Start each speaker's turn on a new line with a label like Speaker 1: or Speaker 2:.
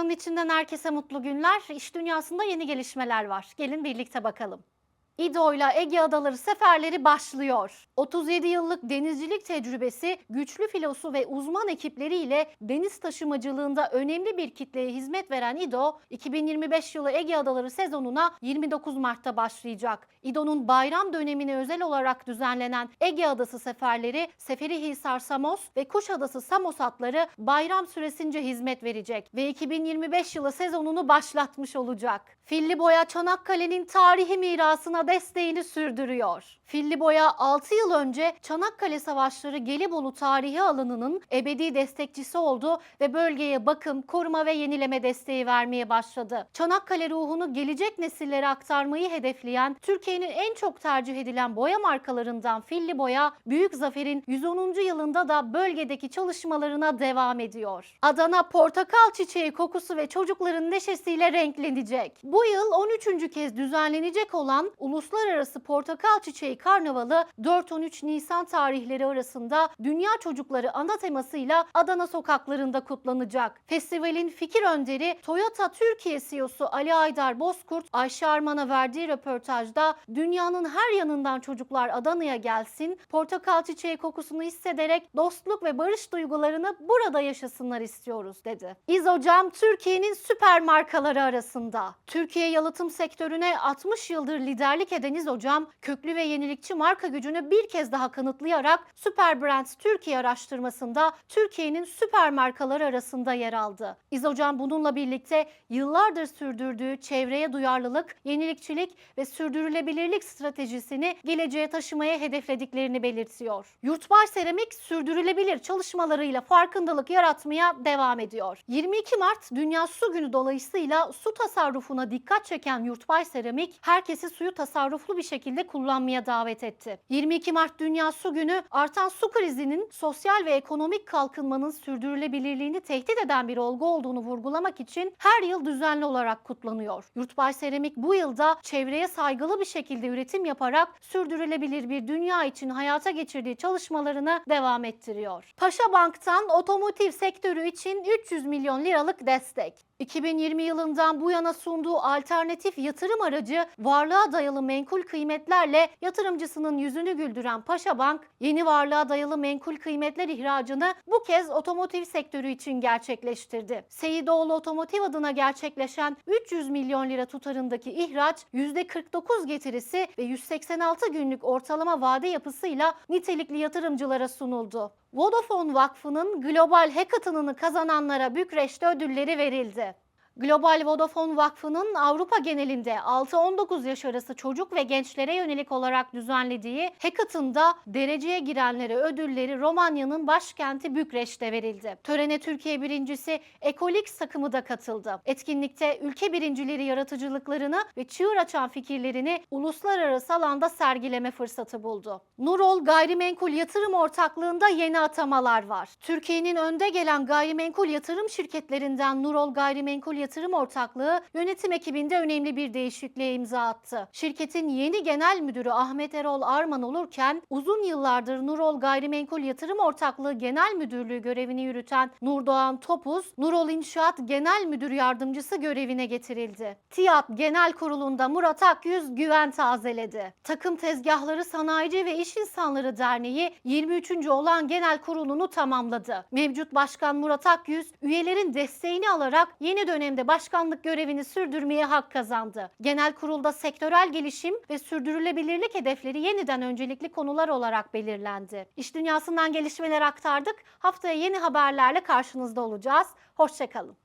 Speaker 1: Ekranın içinden herkese mutlu günler. İş dünyasında yeni gelişmeler var. Gelin birlikte bakalım. İdo'yla Ege Adaları seferleri başlıyor. 37 yıllık denizcilik tecrübesi, güçlü filosu ve uzman ekipleriyle deniz taşımacılığında önemli bir kitleye hizmet veren İdo, 2025 yılı Ege Adaları sezonuna 29 Mart'ta başlayacak. İdo'nun bayram dönemine özel olarak düzenlenen Ege Adası seferleri, Seferihisar Samos ve Kuşadası Samos hatları bayram süresince hizmet verecek ve 2025 yılı sezonunu başlatmış olacak. Filliboya Çanakkale'nin tarihi mirasına desteğini sürdürüyor. Filliboya 6 yıl önce Çanakkale Savaşları Gelibolu tarihi alanının ebedi destekçisi oldu ve bölgeye bakım, koruma ve yenileme desteği vermeye başladı. Çanakkale ruhunu gelecek nesillere aktarmayı hedefleyen Türkiye'nin en çok tercih edilen boya markalarından Filliboya, Büyük Zafer'in 110. yılında da bölgedeki çalışmalarına devam ediyor. Adana portakal çiçeği kokusu ve çocukların neşesiyle renklenecek. Bu yıl 13. kez düzenlenecek olan Uluslararası Portakal Çiçeği Karnavalı 4-13 Nisan tarihleri arasında Dünya Çocukları ana temasıyla Adana sokaklarında kutlanacak. Festivalin fikir önderi Toyota Türkiye CEO'su Ali Aydar Bozkurt, Ayşe Arman'a verdiği röportajda dünyanın her yanından çocuklar Adana'ya gelsin, portakal çiçeği kokusunu hissederek dostluk ve barış duygularını burada yaşasınlar istiyoruz dedi. İzocam Türkiye'nin süper markaları arasında. Türkiye yalıtım sektörüne 60 yıldır liderlik eden İzocam, köklü ve yenilikçi marka gücünü bir kez daha kanıtlayarak Süper Brands Türkiye araştırmasında Türkiye'nin süper markaları arasında yer aldı. İzocam bununla birlikte yıllardır sürdürdüğü çevreye duyarlılık, yenilikçilik ve sürdürülebilirlik stratejisini geleceğe taşımaya hedeflediklerini belirtiyor. Yurtbaş Seramik sürdürülebilir çalışmalarıyla farkındalık yaratmaya devam ediyor. 22 Mart Dünya Su Günü dolayısıyla su tasarrufuna dikkat çeken Yurtbaş Seramik herkesi suyu tasarruflu bir şekilde kullanmaya davet etti. 22 Mart Dünya Su Günü artan su krizinin sosyal ve ekonomik kalkınmanın sürdürülebilirliğini tehdit eden bir olgu olduğunu vurgulamak için her yıl düzenli olarak kutlanıyor. Yurtbaş Seramik bu yılda çevreye saygılı bir şekilde üretim yaparak sürdürülebilir bir dünya için hayata geçirdiği çalışmalarını devam ettiriyor. Paşa Bank'tan otomotiv sektörü için 300 milyon liralık destek. 2020 yılından bu yana sunduğu alternatif yatırım aracı varlığa dayalı menkul kıymetlerle yatırımcısının yüzünü güldüren Paşa Bank, yeni varlığa dayalı menkul kıymetler ihracını bu kez otomotiv sektörü için gerçekleştirdi. Seyidoğlu Otomotiv adına gerçekleşen 300 milyon lira tutarındaki ihraç %49 getirisi ve 186 günlük ortalama vade yapısıyla nitelikli yatırımcılara sunuldu. Vodafone Vakfı'nın Global Hackathon'ını kazananlara Bükreş'te ödülleri verildi. Global Vodafone Vakfı'nın Avrupa genelinde 6-19 yaş arası çocuk ve gençlere yönelik olarak düzenlediği Hackathon'da dereceye girenlere ödülleri Romanya'nın başkenti Bükreş'te verildi. Törene Türkiye birincisi Ecolix takımı da katıldı. Etkinlikte ülke birincileri yaratıcılıklarını ve çığır açan fikirlerini uluslararası alanda sergileme fırsatı buldu. Nurol Gayrimenkul Yatırım Ortaklığı'nda yeni atamalar var. Türkiye'nin önde gelen gayrimenkul yatırım şirketlerinden Nurol Gayrimenkul Yatırım Ortaklığı yönetim ekibinde önemli bir değişikliğe imza attı. Şirketin yeni genel müdürü Ahmet Erol Arman olurken uzun yıllardır Nurol Gayrimenkul Yatırım Ortaklığı Genel Müdürlüğü görevini yürüten Nurdoğan Topuz, Nurol İnşaat Genel Müdür Yardımcısı görevine getirildi. TİAP Genel Kurulu'nda Murat Akyüz güven tazeledi. Takım Tezgahları Sanayici ve İş İnsanları Derneği 23. olan genel kurulunu tamamladı. Mevcut Başkan Murat Akyüz üyelerin desteğini alarak yeni dönemde başkanlık görevini sürdürmeye hak kazandı. Genel kurulda sektörel gelişim ve sürdürülebilirlik hedefleri yeniden öncelikli konular olarak belirlendi. İş dünyasından gelişmeler aktardık. Haftaya yeni haberlerle karşınızda olacağız. Hoşçakalın.